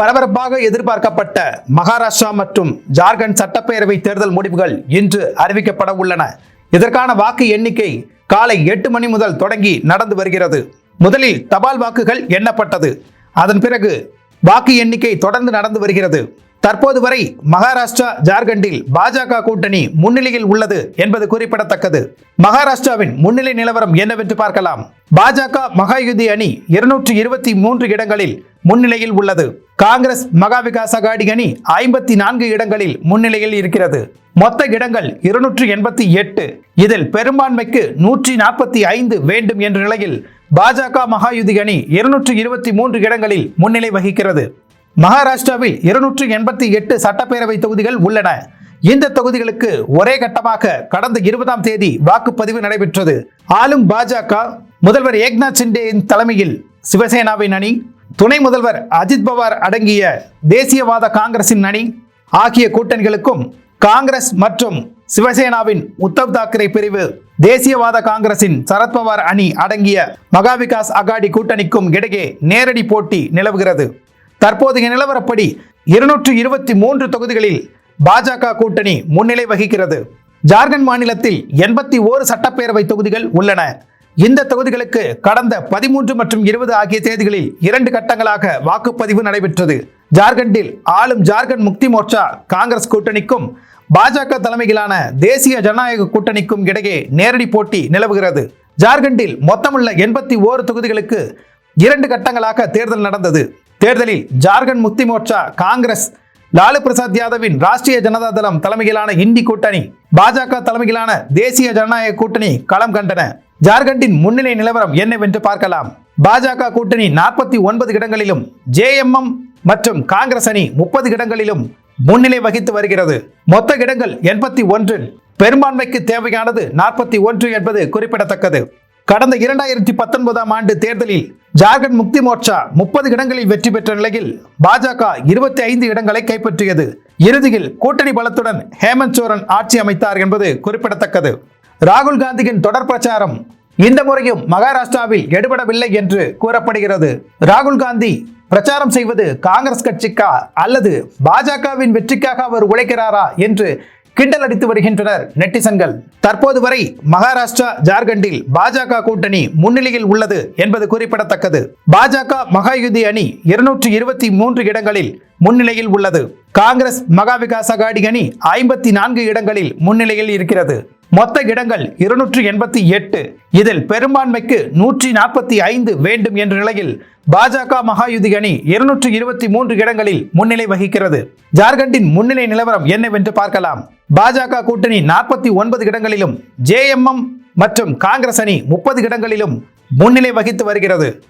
பரபரப்பாக எதிர்பார்க்கப்பட்ட மகாராஷ்டிரா மற்றும் ஜார்க்கண்ட் சட்டப்பேரவை தேர்தல் முடிவுகள் இன்று அறிவிக்கப்பட உள்ளன. இதற்கான வாக்கு எண்ணிக்கை காலை எட்டு மணி முதல் தொடங்கி நடந்து வருகிறது. முதலில் தபால் வாக்குகள் எண்ணப்பட்டது. அதன் பிறகு வாக்கு எண்ணிக்கை தொடர்ந்து நடந்து வருகிறது. தற்போது வரை மகாராஷ்டிரா ஜார்க்கண்டில் பாஜக கூட்டணி முன்னிலையில் உள்ளது என்பது குறிப்பிடத்தக்கது. மகாராஷ்டிராவின் முன்னிலை நிலவரம் என்னவென்று பார்க்கலாம். பாஜக மகாயுதி அணி இருநூற்றி இருபத்தி மூன்று இடங்களில் முன்னிலையில் உள்ளது. காங்கிரஸ் மகா விகாஸ் அகாடி அணி ஐம்பத்தி நான்கு இடங்களில் முன்னிலையில் இருக்கிறது. மொத்த இடங்கள் இருநூற்று எண்பத்தி எட்டு. இதில் பெரும்பான்மைக்கு நூற்றி நாற்பத்தி ஐந்து வேண்டும் என்ற நிலையில் பாஜக மகாயுதி அணி இருநூற்று இருபத்தி மூன்று இடங்களில் முன்னிலை வகிக்கிறது. மகாராஷ்டிராவில் இருநூற்று எண்பத்தி எட்டு சட்டப்பேரவை தொகுதிகள் உள்ளன. இந்த தொகுதிகளுக்கு ஒரே கட்டமாக கடந்த இருபதாம் தேதி வாக்குப்பதிவு நடைபெற்றது. ஆளும் பாஜக முதல்வர் ஏக்நாத் சிண்டேயின் தலைமையில் சிவசேனாவின் அணி துணை முதல்வர் அஜித் பவார் அடங்கிய தேசியவாத காங்கிரசின் அணி ஆகிய கூட்டணிகளுக்கும் காங்கிரஸ் மற்றும் சிவசேனாவின் உத்தவ் தாக்கரே பிரிவு தேசியவாத காங்கிரசின் சரத்பவார் அணி அடங்கிய மகா விகாஸ் அகாடி கூட்டணிக்கும் இடையே நேரடி போட்டி நிலவுகிறது. தற்போதைய நிலவரப்படி இருநூற்று இருபத்தி மூன்று தொகுதிகளில் பாஜக கூட்டணி முன்னிலை வகிக்கிறது. ஜார்க்கண்ட் மாநிலத்தில் எண்பத்தி ஓரு சட்டப்பேரவை தொகுதிகள் உள்ளன. இந்த தொகுதிகளுக்கு கடந்த பதிமூன்று மற்றும் இருபது ஆகிய தேதிகளில் இரண்டு கட்டங்களாக வாக்குப்பதிவு நடைபெற்றது. ஜார்க்கண்டில் ஆளும் ஜார்க்கண்ட் முக்தி மோர்ச்சா காங்கிரஸ் கூட்டணிக்கும் பாஜக தலைமையிலான தேசிய ஜனநாயக கூட்டணிக்கும் இடையே நேரடி போட்டி நிலவுகிறது. ஜார்க்கண்டில் மொத்தமுள்ள எண்பத்தி ஓரு தொகுதிகளுக்கு இரண்டு கட்டங்களாக தேர்தல் நடந்தது. தேர்தலில் ஜார்க்கண்ட் முக்தி மோர்ச்சா காங்கிரஸ் லாலு பிரசாத் யாதவின் ராஷ்டிரிய ஜனதா தளம் தலைமையிலான இந்தி கூட்டணி பாஜக தலைமையிலான தேசிய ஜனநாயக கூட்டணி களம் கண்டன. ஜார்க்கண்டின் முன்னிலை நிலவரம் என்னவென்று பார்க்கலாம். பாஜக கூட்டணி நாற்பத்தி ஒன்பது இடங்களிலும் ஜேஎம்எம் மற்றும் காங்கிரஸ் அணி முப்பது இடங்களிலும் முன்னிலை வகித்து வருகிறது. மொத்த இடங்கள் எண்பத்தி ஒன்றில் பெரும்பான்மைக்கு தேவையானது நாற்பத்தி ஒன்று என்பது குறிப்பிடத்தக்கது. கடந்த இரண்டாயிரத்தி பத்தொன்பதாம் ஆண்டு தேர்தலில் ஜார்க்கண்ட் முக்தி மோர்ச்சா முப்பது இடங்களில் வெற்றி பெற்ற நிலையில் பாஜக இருபத்தி ஐந்து இடங்களை கைப்பற்றியது. இறுதியில் கூட்டணி பலத்துடன் ஹேமந்த் சோரன் ஆட்சி அமைத்தார் என்பது குறிப்பிடத்தக்கது. ராகுல் காந்தியின் தொடர் பிரச்சாரம் இந்த முறையும் மகாராஷ்டிராவில் எடுபடவில்லை என்று கூறப்படுகிறது. ராகுல் காந்தி பிரச்சாரம் செய்வது காங்கிரஸ் கட்சிக்கா அல்லது பாஜகவின் வெற்றிக்காக அவர் உழைக்கிறாரா என்று கிண்டல் அடித்து வருகின்றனர் நெட்டிசன்கள். தற்போது வரை மகாராஷ்டிரா ஜார்க்கண்டில் பாஜக கூட்டணி முன்னிலையில் உள்ளது என்பது குறிப்பிடத்தக்கது. பாஜக மகாயுதி அணி இருநூற்றி இருபத்தி மூன்று இடங்களில் முன்னிலையில் உள்ளது. காங்கிரஸ் மகா விகாஸ் அகாடி அணி ஐம்பத்தி நான்கு இடங்களில் முன்னிலையில் இருக்கிறது. மொத்த இடங்கள் இருநூற்றி எண்பத்தி எட்டு. இதில் பெரும்பான்மைக்கு நூற்றி நாற்பத்தி ஐந்து வேண்டும் என்ற நிலையில் பாஜக மகாயுதி அணி இருநூற்றி இருபத்தி மூன்று இடங்களில் முன்னிலை வகிக்கிறது. ஜார்க்கண்டின் முன்னிலை நிலவரம் என்னவென்று பார்க்கலாம். பாஜக கூட்டணி நாற்பத்தி ஒன்பது இடங்களிலும் ஜேஎம்எம் மற்றும் காங்கிரஸ் அணி முப்பது இடங்களிலும் முன்னிலை வகித்து வருகிறது.